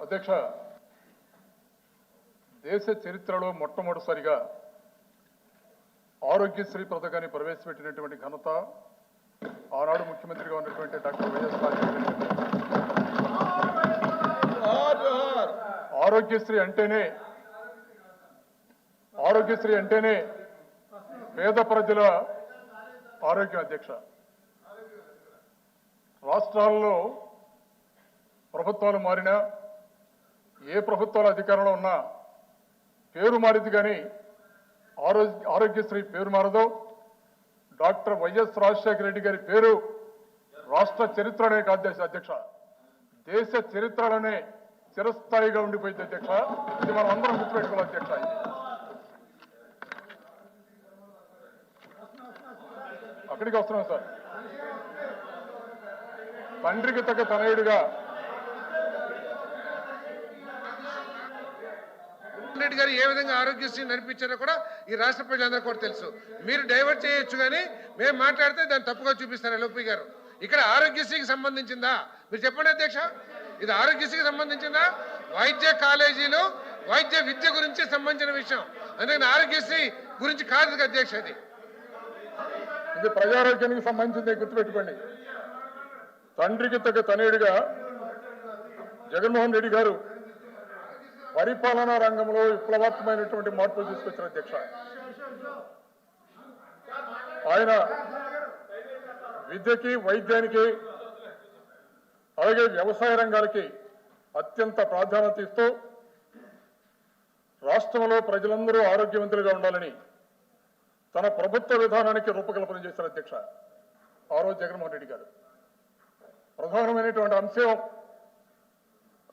అధ్యక్ష దేశ చరిత్రలో మొట్టమొదటిసారిగా ఆరోగ్యశ్రీ పథకాన్ని ప్రవేశపెట్టినటువంటి ఘనత ఆనాడు ముఖ్యమంత్రిగా ఉన్నటువంటి డాక్టర్ వైఎస్ ఆరోగ్యశ్రీ అంటేనే ఆరోగ్యశ్రీ అంటేనే పేద ప్రజల ఆరోగ్యం అధ్యక్ష. రాష్ట్రాల్లో ప్రభుత్వాలు మారినా ఏ ప్రభుత్వాలు అధికారంలో ఉన్నా పేరు మారింది కానీ ఆరోగ్య ఆరోగ్యశ్రీ పేరు మారదు. డాక్టర్ వైఎస్ రాజశేఖర రెడ్డి గారి పేరు రాష్ట్ర చరిత్రనే కాదు అధ్యక్ష. దేశ చరిత్రలోనే చిరస్థాయిగా ఉండిపోయింది అధ్యక్ష. ఇది మనం అందరం గుర్తుపెట్టుకోవాలి అధ్యక్ష. అక్కడికి వస్తున్నాం సార్. తండ్రికి తగ్గ తనయుడిగా రెడ్డి గారు ఏ విధంగా ఆరోగ్యశ్రీ నడిపించారో కూడా ఈ రాష్ట్ర ప్రజలందరూ కూడా తెలుసు. మీరు డైవర్ట్ చేయొచ్చు కానీ మేము మాట్లాడితే దాన్ని తప్పుగా చూపిస్తారు ఎల్ఓపి గారు. ఇక్కడ ఆరోగ్యశ్రీకి సంబంధించిందా? మీరు చెప్పండి అధ్యక్ష. ఇది ఆరోగ్యశ్రీకి సంబంధించిందా? వైద్య కాలేజీలు వైద్య విద్య గురించి సంబంధించిన విషయం. అందుకని ఆరోగ్యశ్రీ గురించి కాదు అధ్యక్ష ఇది ఇది ప్రజారోగ్యానికి సంబంధించింది గుర్తుపెట్టుకోండి. తండ్రికి తగ్గ తనయుడిగా జగన్మోహన్ రెడ్డి గారు పరిపాలనా రంగంలో విప్లవాత్మకమైనటువంటి మార్పులు తీసుకొచ్చిన అధ్యక్ష. ఆయన విద్యకి వైద్యానికి అలాగే వ్యవసాయ రంగాలకి అత్యంత ప్రాధాన్యత ఇస్తూ రాష్ట్రంలో ప్రజలందరూ ఆరోగ్యవంతులుగా ఉండాలని తన ప్రభుత్వ విధానానికి రూపకల్పన చేశారు అధ్యక్ష ఆ రోజు జగన్మోహన్ రెడ్డి గారు. ప్రధానమైనటువంటి అంశం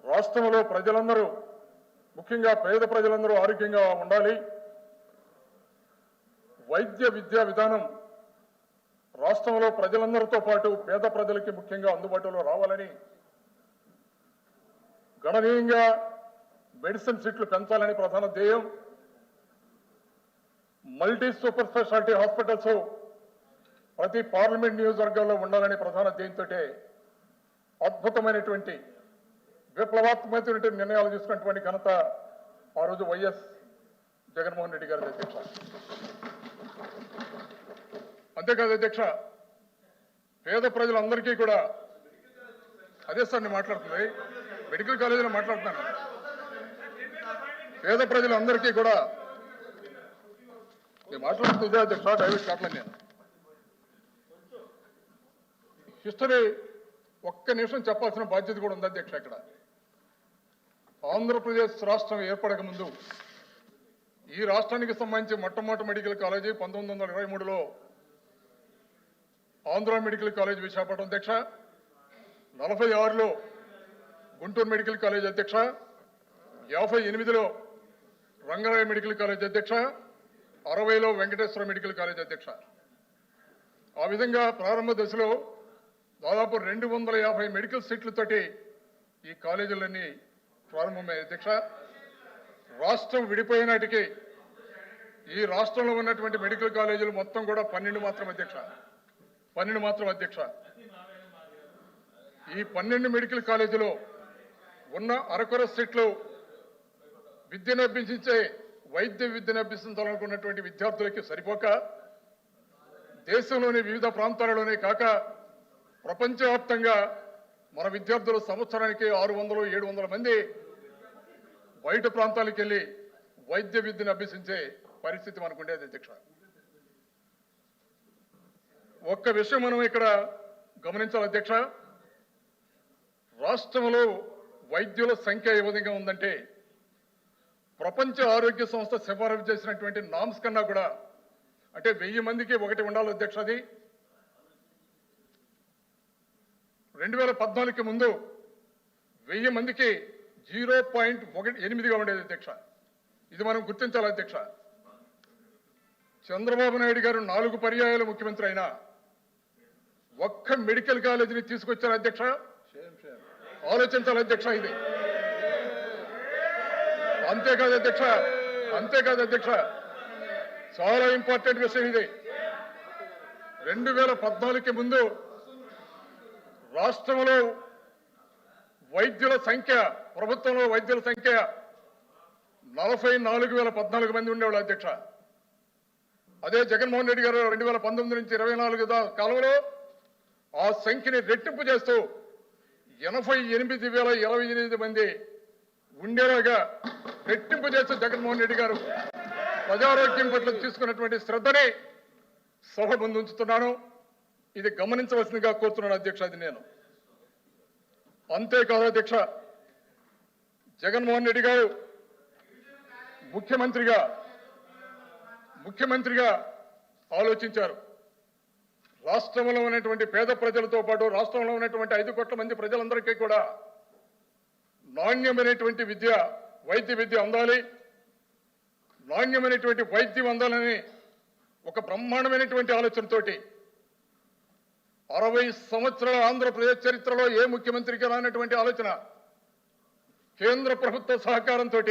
రాష్ట్రంలో ప్రజలందరూ ముఖ్యంగా పేద ప్రజలందరూ ఆరోగ్యంగా ఉండాలి. వైద్య విద్యా విధానం రాష్ట్రంలో ప్రజలందరితో పాటు పేద ప్రజలకి ముఖ్యంగా అందుబాటులో రావాలని గణనీయంగా మెడిసిన్ సీట్లు పెంచాలని ప్రధాన ధ్యేయం. మల్టీ సూపర్ స్పెషాలిటీ హాస్పిటల్స్ ప్రతి పార్లమెంట్ నియోజకవర్గంలో ఉండాలని ప్రధాన ధ్యేయంతో అద్భుతమైనటువంటి విప్లవాత్మకమైనటువంటి నిర్ణయాలు తీసుకున్నటువంటి ఘనత ఆ రోజు వైఎస్ జగన్మోహన్ రెడ్డి గారి అధ్యక్ష. అంతేకాదు అధ్యక్ష పేద ప్రజలందరికీ కూడా అదే సార్ నేను మాట్లాడుతుంది. మెడికల్ కాలేజీలో మాట్లాడుతున్నాను. పేద ప్రజలందరికీ కూడా నేను మాట్లాడుతుంది అధ్యక్ష డైవర్ట్ కావట్లేదు నేను. హిస్టరీ ఒక్క నిమిషం చెప్పాల్సిన బాధ్యత కూడా ఉంది అధ్యక్ష ఇక్కడ. ఆంధ్రప్రదేశ్ రాష్ట్రం ఏర్పడక ముందు ఈ రాష్ట్రానికి సంబంధించి మొట్టమొదటి మెడికల్ కాలేజీ పంతొమ్మిది వందల ఇరవై మూడులో ఆంధ్ర మెడికల్ కాలేజ్ విశాఖపట్నం అధ్యక్ష నలభై ఆరులో గుంటూరు మెడికల్ కాలేజ్ అధ్యక్ష యాభై ఎనిమిదిలో రంగరాయ మెడికల్ కాలేజ్ అధ్యక్ష అరవైలో వెంకటేశ్వర మెడికల్ కాలేజ్ అధ్యక్ష. ఆ విధంగా ప్రారంభ దశలో దాదాపు రెండు వందల యాభై మెడికల్ సీట్లతోటి ఈ కాలేజీలన్నీ ప్రారంభమై అధ్యక్ష. రాష్ట్రం విడిపోయినటికి ఈ రాష్ట్రంలో ఉన్నటువంటి మెడికల్ కాలేజీలు మొత్తం కూడా పన్నెండు మాత్రం అధ్యక్ష. పన్నెండు మాత్రం అధ్యక్ష. ఈ పన్నెండు మెడికల్ కాలేజీలో ఉన్న అరకొర సీట్లు విద్యను అభ్యసించే వైద్య విద్యను అభ్యసించాలనుకున్నటువంటి విద్యార్థులకి సరిపోక దేశంలోని వివిధ ప్రాంతాలలోనే కాక ప్రపంచవ్యాప్తంగా మన విద్యార్థులు సంవత్సరానికి ఆరు వందలు ఏడు వందల మంది బయట ప్రాంతాలకు వెళ్ళి వైద్య విద్యను అభ్యసించే పరిస్థితి మనకు ఉండేది అధ్యక్ష. ఒక్క విషయం మనం ఇక్కడ గమనించాలి అధ్యక్ష. రాష్ట్రంలో వైద్యుల సంఖ్య ఏ విధంగా ఉందంటే ప్రపంచ ఆరోగ్య సంస్థ సిఫారసు చేసినటువంటి నామ్స్ కన్నా కూడా అంటే వెయ్యి మందికి ఒకటి ఉండాలి అధ్యక్ష అది. రెండు వేల పద్నాలుగుకి ముందు వెయ్యి మందికి జీరో పాయింట్ ఒకటి ఎనిమిదిగా ఉండేది అధ్యక్ష. ఇది మనం గుర్తించాలి అధ్యక్ష. చంద్రబాబు నాయుడు గారు నాలుగు పర్యాయాలు ముఖ్యమంత్రి అయినా ఒక్క మెడికల్ కాలేజీని తీసుకొచ్చారు అధ్యక్ష. ఆలోచించాలి అధ్యక్ష ఇది. అంతేకాదు అధ్యక్ష అంతేకాదు అధ్యక్ష. చాలా ఇంపార్టెంట్ విషయం ఇది. రెండు వేల పద్నాలుగుకి ముందు రాష్ట్రంలో వైద్యుల సంఖ్య ప్రభుత్వంలో వైద్యుల సంఖ్య నలభై నాలుగు వేల పద్నాలుగు మంది ఉండేవాళ్ళు అధ్యక్ష. అదే జగన్మోహన్ రెడ్డి గారు రెండు వేల పంతొమ్మిది నుంచి ఇరవై నాలుగు కాలంలో ఆ సంఖ్యని రెట్టింపు చేస్తూ ఎనభై ఎనిమిది వేల ఇరవై ఎనిమిది మంది ఉండేలాగా రెట్టింపు చేస్తూ జగన్మోహన్ రెడ్డి గారు ప్రజారోగ్యం పట్ల తీసుకున్నటువంటి శ్రద్ధని సభ ముందు ఉంచుతున్నాను. ఇది గమనించవలసిందిగా కోరుతున్నాను అధ్యక్ష అది నేను. అంతేకాదు అధ్యక్ష జగన్మోహన్ రెడ్డి గారు ముఖ్యమంత్రిగా ముఖ్యమంత్రిగా ఆలోచించారు. రాష్ట్రంలో ఉన్నటువంటి పేద ప్రజలతో పాటు రాష్ట్రంలో ఉన్నటువంటి ఐదు కోట్ల మంది ప్రజలందరికీ కూడా నాణ్యమైనటువంటి విద్య వైద్య విద్య అందాలి. నాణ్యమైనటువంటి వైద్యం అందాలని ఒక బ్రహ్మాండమైనటువంటి ఆలోచనతోటి అరవై సంవత్సరాల ఆంధ్రప్రదేశ్ చరిత్రలో ఏ ముఖ్యమంత్రికి రానటువంటి ఆలోచన కేంద్ర ప్రభుత్వ సహకారంతో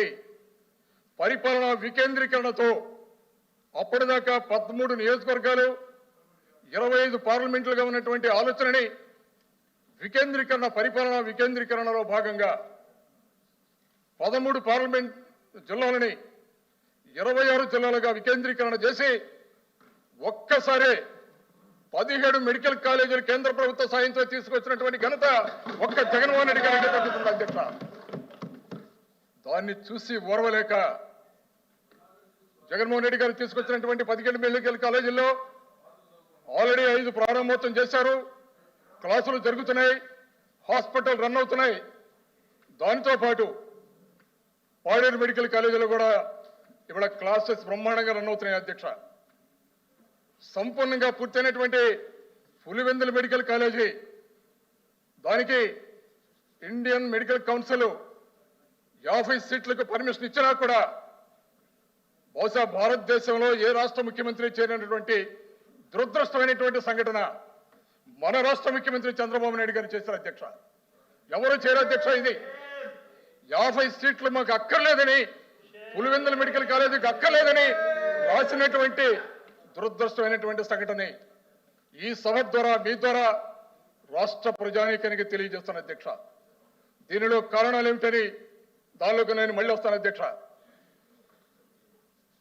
పరిపాలన వికేంద్రీకరణతో అప్పటిదాకా పదమూడు నియోజకవర్గాలు ఇరవై ఐదు పార్లమెంట్లుగా ఉన్నటువంటి ఆలోచనని వికేంద్రీకరణ పరిపాలన వికేంద్రీకరణలో భాగంగా పదమూడు పార్లమెంట్ జిల్లాలని ఇరవై ఆరు జిల్లాలుగా వికేంద్రీకరణ చేసి ఒక్కసారే పదిహేడు మెడికల్ కాలేజీలు కేంద్ర ప్రభుత్వ సాయంతో తీసుకొచ్చినటువంటి ఘనత ఒక్క జగన్మోహన్ రెడ్డి గారికి దక్కుతుంది అధ్యక్ష? దాన్ని చూసి ఓర్వలేక జగన్మోహన్ రెడ్డి గారు తీసుకొచ్చినటువంటి పదిహేడు మెడికల్ కాలేజీల్లో ఆల్రెడీ ఐదు ప్రారంభోత్సవం చేశారు. క్లాసులు జరుగుతున్నాయి. హాస్పిటల్ రన్ అవుతున్నాయి. దానితో పాటు పాడేరు మెడికల్ కాలేజీలో కూడా ఇవాళ క్లాసెస్ బ్రహ్మాండంగా రన్ అవుతున్నాయి అధ్యక్ష. సంపూర్ణంగా పూర్తయినటువంటి పులివెందుల మెడికల్ కాలేజీ. దానికి ఇండియన్ మెడికల్ కౌన్సిల్ యాభై సీట్లకు పర్మిషన్ ఇచ్చినా కూడా బహుశా భారతదేశంలో ఏ రాష్ట్ర ముఖ్యమంత్రి చేరినటువంటి దురదృష్టమైనటువంటి సంఘటన మన రాష్ట్ర ముఖ్యమంత్రి చంద్రబాబు నాయుడు గారు చేశారు అధ్యక్ష. ఎవరు చేయరు అధ్యక్ష ఇది. యాభై సీట్లు మాకు అక్కర్లేదని పులివెందుల మెడికల్ కాలేజీకి అక్కర్లేదని రాసినటువంటి దురదృష్టమైనటువంటి సంఘటన. ఈ సభ ద్వారా మీ ద్వారా రాష్ట్ర ప్రజానీకానికి తెలియజేస్తాను అధ్యక్ష. దీనిలో కారణాలు ఏమిటని దానిలోకి నేను మళ్ళీ వస్తాను అధ్యక్ష.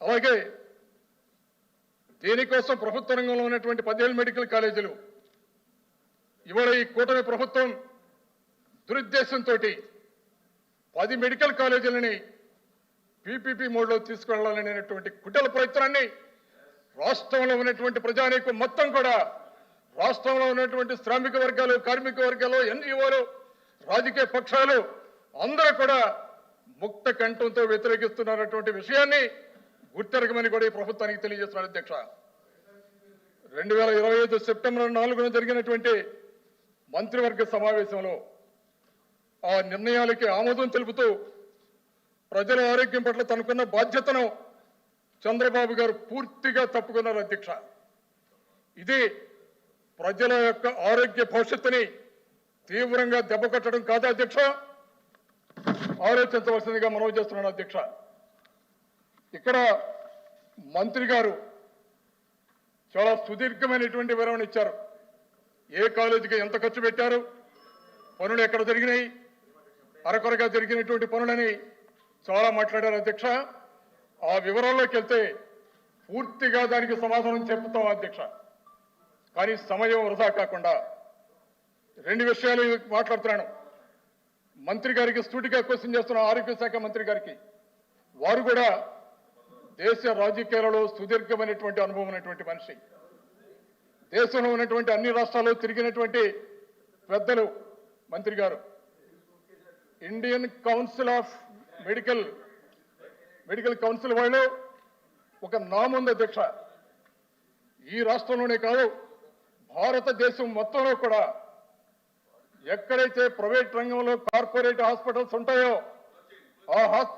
అలాగే దీనికోసం ప్రభుత్వ రంగంలో ఉన్నటువంటి పదిహేను మెడికల్ కాలేజీలు ఇవాళ ఈ కూటమి ప్రభుత్వం దురుద్దేశంతో పది మెడికల్ కాలేజీలని పీపీపీ మోడ్లో తీసుకువెళ్ళాలనేటువంటి కుటల ప్రయత్నాన్ని రాష్ట్రంలో ఉన్నటువంటి ప్రజానీకం మొత్తం కూడా రాష్ట్రంలో ఉన్నటువంటి శ్రామిక వర్గాలు కార్మిక వర్గాలు ఎన్జిఓలు రాజకీయ పక్షాలు అందరూ కూడా ముక్త కంఠంతో వ్యతిరేకిస్తున్నటువంటి విషయాన్ని గుర్తెరగమని కూడా ఈ ప్రభుత్వానికి తెలియజేస్తున్నారు అధ్యక్ష. రెండు వేల ఇరవై ఐదు సెప్టెంబర్ నాలుగున జరిగినటువంటి మంత్రివర్గ సమావేశంలో ఆ నిర్ణయాలకి ఆమోదం తెలుపుతూ ప్రజల ఆరోగ్యం పట్ల తనకున్న బాధ్యతను చంద్రబాబు గారు పూర్తిగా తప్పుకున్నారు అధ్యక్ష. ఇది ప్రజల యొక్క ఆరోగ్య భవిష్యత్తుని తీవ్రంగా దెబ్బకొట్టడం కాదా అధ్యక్ష? ఆలోచించవలసిందిగా మనవి చేస్తున్నాను అధ్యక్ష. ఇక్కడ మంత్రి గారు చాలా సుదీర్ఘమైనటువంటి వివరణ ఇచ్చారు. ఏ కాలేజీకి ఎంత ఖర్చు పెట్టారు పనులు ఎక్కడ జరిగినాయి అరకొరగా జరిగినటువంటి పనులని చాలా మాట్లాడారు అధ్యక్ష. ఆ వివరాల్లోకి వెళ్తే పూర్తిగా దానికి సమాధానం చెప్తాం అధ్యక్ష. కానీ సమయం వృధా కాకుండా రెండు విషయాలు మాట్లాడుతున్నాను. మంత్రి గారికి సూటిగా క్వశ్చన్ చేస్తున్న ఆరోగ్య శాఖ మంత్రి గారికి వారు కూడా దేశ రాజకీయాలలో సుదీర్ఘమైనటువంటి అనుభవం ఉన్నటువంటి మనిషి. దేశంలో ఉన్నటువంటి అన్ని రాష్ట్రాల్లో తిరిగినటువంటి పెద్దలు మంత్రి గారు. Indian council of medical medical council వాళ్ళు ఒక నామంద దీక్ష ఈ రాష్ట్రంలోనే కాదు భారతదేశం మొత్తంలో కూడా ఎక్కడైతే ప్రైవేట్ రంగంలో కార్పొరేట్ హాస్పిటల్స్ ఉంటాయో ఆ హాస్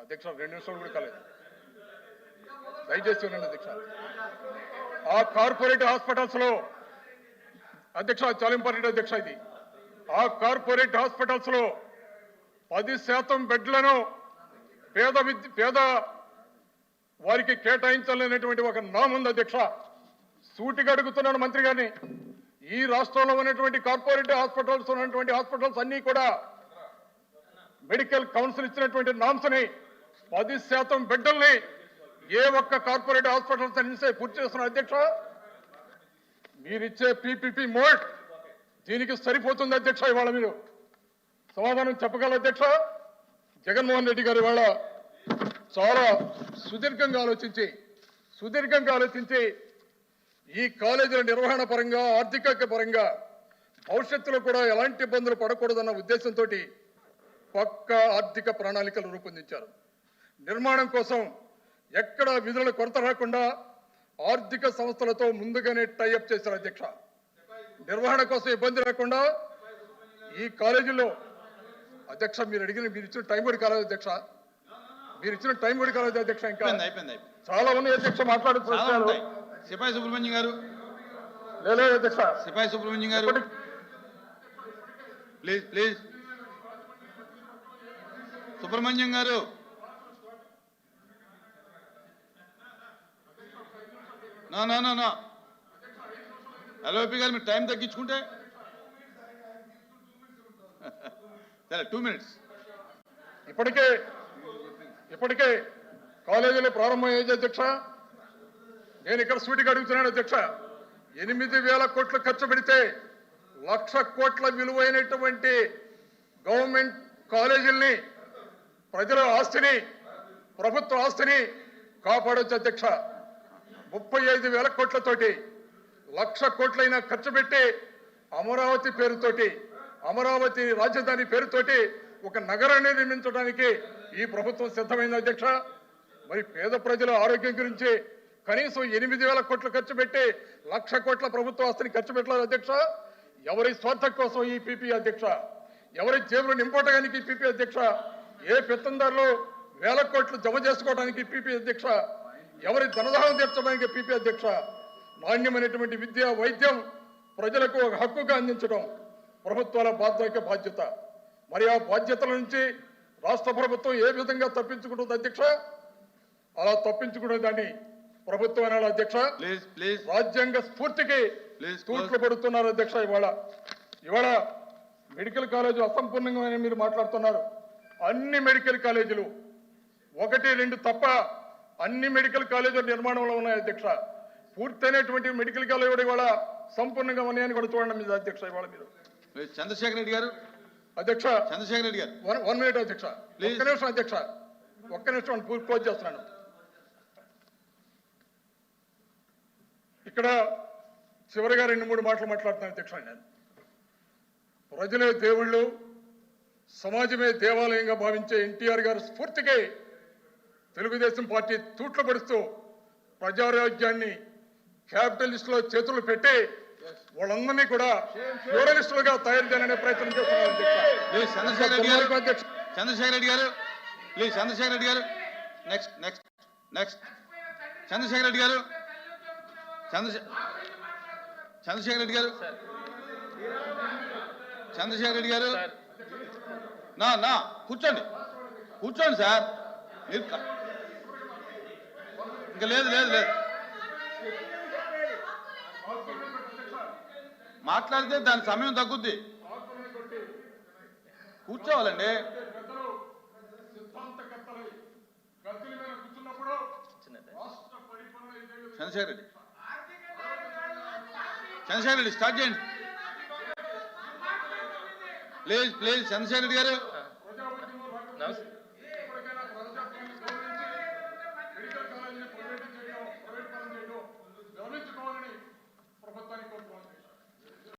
అధ్యక్ష రెండు నిమిషాలు కూడా కాలేదు దయచేసి ఉండండి అధ్యక్ష. ఆ కార్పొరేట్ హాస్పిటల్స్లో అధ్యక్ష చాలా ఇంపార్టెంట్ అధ్యక్ష ఇది. ఆ కార్పొరేట్ హాస్పిటల్స్లో పది శాతం బెడ్లను పేద విద్య పేద వారికి కేటాయించాలనేటువంటి ఒక నాముంది అధ్యక్ష. సూటిగా అడుగుతున్నాను మంత్రి గారిని. ఈ రాష్ట్రంలో ఉన్నటువంటి కార్పొరేట్ హాస్పిటల్స్ ఉన్నటువంటి హాస్పిటల్స్ అన్ని కూడా మెడికల్ కౌన్సిల్ ఇచ్చినటువంటి నామ్స్ని పది శాతం బిడ్డల్ని ఏ ఒక్క కార్పొరేట్ హాస్పిటల్స్ నుంచి పూర్తి చేస్తున్న అధ్యక్ష. మీరిచ్చే పీపీపీ మోడ్ దీనికి సరిపోతుంది అధ్యక్ష ఇవాళ మీరు. సమాధానం చెప్పగల అధ్యక్ష? జగన్మోహన్ రెడ్డి గారు ఇవాళ చాలా సుదీర్ఘంగా ఆలోచించి సుదీర్ఘంగా ఆలోచించి ఈ కాలేజీల నిర్వహణ పరంగా ఆర్థిక పరంగా భవిష్యత్తులో కూడా ఎలాంటి ఇబ్బందులు పడకూడదన్న ఉద్దేశంతో పక్క ఆర్థిక ప్రణాళికలు రూపొందించారు. నిర్మాణం కోసం ఎక్కడ విధుల కొరత రాకుండా ఆర్థిక సంస్థలతో ముందుగానే టైఅప్ చేశారు అధ్యక్ష. నిర్వహణ కోసం ఇబ్బంది లేకుండా ఈ కాలేజీలో అధ్యక్ష మీరు అడిగిన మీరు ఇచ్చిన టైం కూడా కాలేదు అధ్యక్ష. మీరు ఇచ్చిన టైం కూడా కాలేదు అధ్యక్ష ఇంకా. చాలా ఉన్నాయి అధ్యక్ష మాట్లాడే చాలా ప్రశ్నలు ఉంటాయి. సిపాయి సుబ్రహ్మణ్యం గారు? సిపాయి సుబ్రహ్మణ్యం గారు? Please please. సుబ్రహ్మణ్యం గారు. నా నా నా నా. ఎల్ఓపి గారు మీరు టైం తగ్గించుకుంటే. సరే టూ మినిట్స్. ఇప్పటికే ఇప్పటికే కాలేజీలు ప్రారంభమయ్యేది అధ్యక్ష. నేను ఇక్కడ సూటిగా అడుగుతున్నాను అధ్యక్ష. ఎనిమిది వేల కోట్లు ఖర్చు పెడితే లక్ష కోట్ల విలువైనటువంటి గవర్నమెంట్ కాలేజీల్ని ప్రజల ఆస్తిని ప్రభుత్వ ఆస్తిని కాపాడొచ్చు అధ్యక్ష. ముప్పై ఐదు వేల కోట్లతోటి లక్ష కోట్లైనా ఖర్చు పెట్టి అమరావతి పేరుతోటి అమరావతి రాజధాని పేరుతోటి ఒక నగరాన్ని నిర్మించడానికి ఈ ప్రభుత్వం సిద్ధమైంది అధ్యక్ష? మరి పేద ప్రజల ఆరోగ్యం గురించి కనీసం ఎనిమిది వేల కోట్లు ఖర్చు పెట్టి లక్ష కోట్ల ప్రభుత్వ ఆస్తిని ఖర్చు పెట్టలేదు అధ్యక్ష. ఎవరి స్వార్థం కోసం ఈ పీపీ అధ్యక్ష? ఎవరి జేబులు నింపడానికి పీపీ అధ్యక్ష? ఏ పెత్తందారులు వేల కోట్లు జమ చేసుకోవడానికి పీపీ అధ్యక్ష? ఎవరి ధనదాహం తీర్చడానికి పీపీ అధ్యక్ష? నాణ్యమైనటువంటి విద్య వైద్యం ప్రజలకు ఒక హక్కుగా అందించడం ప్రభుత్వాల బాధ్యత బాధ్యత. మరి ఆ బాధ్యతల నుంచి రాష్ట్ర ప్రభుత్వం ఏ విధంగా తప్పించుకుంటుంది అధ్యక్ష? అలా తప్పించుకునే దాన్ని ప్రభుత్వం అనాలి అధ్యక్ష. ప్లీజ్ ప్లీజ్ రాజ్యాంగ స్ఫూర్తికి తూట్లు పడుతున్నారు అధ్యక్ష ఇవాళ. ఇవాళ మెడికల్ కాలేజీ అసంపూర్ణంగా మీరు మాట్లాడుతున్నారు. అన్ని మెడికల్ కాలేజీలు ఒకటి రెండు తప్ప అన్ని మెడికల్ కాలేజీలు నిర్మాణంలో ఉన్నాయి అధ్యక్ష. పూర్తయినటువంటి మెడికల్ కాలేజీ కూడా ఇవాళ సంపూర్ణంగా ఉన్నాయని కూడా చూడండి మీరు అధ్యక్ష ఇవాళ మీరు. చంద్రశేఖర్ రెడ్డి గారు? అధ్యక్ష. చంద్రశేఖర్ రెడ్డి గారు. వన్ వన్ మినిట్ అధ్యక్ష. ఒక్క నిమిషం అధ్యక్ష. ఒక్క నిమిషం పూర్తి క్లోజ్ చేస్తున్నాను. ఇక్కడ చివరిగా రెండు మూడు మాటలు మాట్లాడుతున్నాను అధ్యక్ష నేను ప్రజలే దేవుళ్ళు సమాజమే దేవాలయంగా భావించే ఎన్టీఆర్ గారి స్ఫూర్తికి తెలుగుదేశం పార్టీ తూట్లు పడుతూ ప్రజారాజ్యాన్ని క్యాపిటలిస్టులో చేతులు పెట్టి వాళ్ళందరినీ కూడా ఫ్యూడలిస్టులుగా తయారు చేయాలనే ప్రయత్నం చేస్తున్నారు రెడ్డి గారు. Please Chandrasekhar Reddy garu. Next next next. Chandrasekhar Reddy garu. చంద్రశే Chandrasekhar Reddy గారు? చంద్రశేఖర్ రెడ్డి గారు? నా నా కూర్చోండి. కూర్చోండి సార్. మీరు ఇంకా లేదు లేదు లేదు. మాట్లాడితే దాని సమయం తగ్గుద్ది. కూర్చోవాలండి. సిద్ధాంతకర్తలై గద్దెల చంద్రశేఖర్ రెడ్డి స్టార్ట్ చేయండి. Please please Chandrasekhar Reddy garu. నమస్తే.